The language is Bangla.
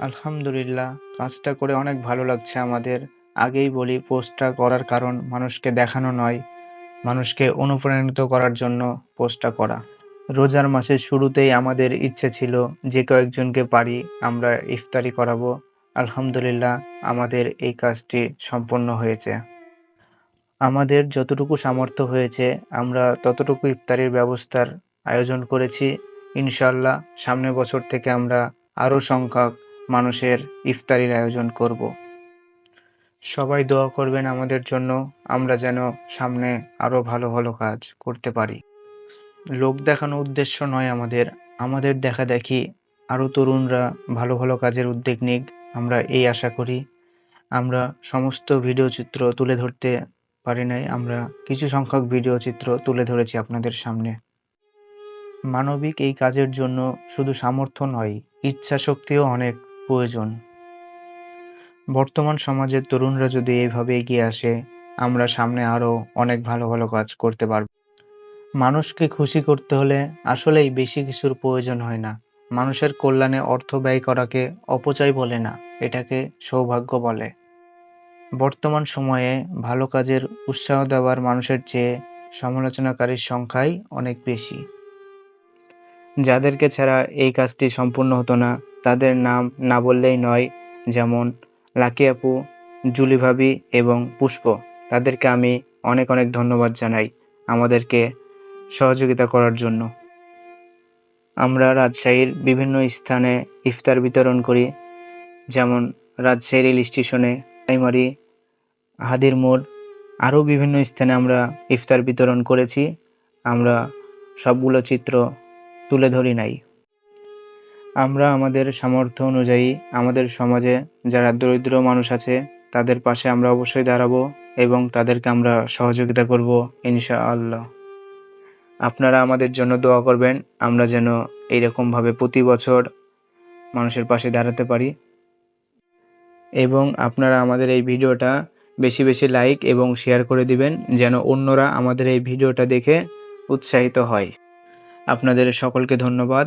আলহামদুলিল্লাহ কাজটা করে অনেক ভালো লাগছে আমাদের। আগেই বলি পোস্টটা করার কারণ মানুষকে দেখানো নয়, মানুষকে অনুপ্রাণিত করার জন্য পোস্টটা করা। রোজার মাসের শুরুতেই আমাদের ইচ্ছে ছিল যে কয়েকজনকে পারি আমরা ইফতারি করাবো। আলহামদুলিল্লাহ আমাদের এই কাজটি সম্পন্ন হয়েছে। আমাদের যতটুকু সামর্থ্য হয়েছে আমরা ততটুকু ইফতারির ব্যবস্থার আয়োজন করেছি। ইনশাল্লাহ সামনের বছর থেকে আমরা আরও সংখ্যক মানুষের ইফতারির আয়োজন করব। সবাই দোয়া করবেন আমাদের জন্য আমরা যেন সামনে আরও ভালো ভালো কাজ করতে পারি। লোক দেখানো উদ্দেশ্য নয় আমাদের, আমাদের দেখাদেখি আরও তরুণরা ভালো ভালো কাজের উদ্যোগ নিক আমরা এই আশা করি। আমরা সমস্ত ভিডিও চিত্র তুলে ধরতে পারি নাই আমরা কিছু সংখ্যক ভিডিও চিত্র তুলে ধরেছি আপনাদের সামনে। মানবিক এই কাজের জন্য শুধু সামর্থ্য নয়, ইচ্ছা শক্তিও অনেক প্রয়োজন। বর্তমান সমাজের তরুণরা যদি এইভাবে এগিয়ে আসে, আমরা সামনে আরও অনেক ভালো ভালো কাজ করতে পারব। মানুষকে খুশি করতে হলে আসলেই বেশি কিছুর প্রয়োজন হয় না। মানুষের কল্যাণে অর্থ ব্যয় করাকে অপচয় বলে না, এটাকে সৌভাগ্য বলে। বর্তমান সময়ে ভালো কাজের উৎসাহ দেওয়ার মানুষের চেয়ে সমালোচনাকারীর সংখ্যাই অনেক বেশি। যাদেরকে ছাড়া এই কাজটি সম্পূর্ণ হতো না তাদের নাম না বললেই নয়, যেমন লাকি আপু, জুলি ভাবি এবং পুষ্প। তাদেরকে আমি অনেক অনেক ধন্যবাদ জানাই আমাদেরকে সহযোগিতা করার জন্য। আমরা রাজশাহীর বিভিন্ন স্থানে ইফতার বিতরণ করি, যেমন রাজশাহী রেল স্টেশনে প্রাইমারি হাদির মোড়, আরও বিভিন্ন স্থানে আমরা ইফতার বিতরণ করেছি। আমরা সবগুলো চিত্র তুলে ধরি নাই। আমরা আমাদের সামর্থ্য অনুযায়ী আমাদের সমাজে যারা দরিদ্র মানুষ আছে, তাদের পাশে আমরা অবশ্যই দাঁড়াবো এবং তাদেরকে আমরা সহযোগিতা করব ইনশা আল্লাহ আপনারা আমাদের জন্য দোয়া করবেন, আমরা যেন এইরকমভাবে প্রতি বছর মানুষের পাশে দাঁড়াতে পারি। এবং আপনারা আমাদের এই ভিডিওটা বেশি বেশি লাইক এবং শেয়ার করে দিবেন, যেন অন্যরা আমাদের এই ভিডিওটা দেখে উৎসাহিত হয়। আপনাদের সকলকে ধন্যবাদ।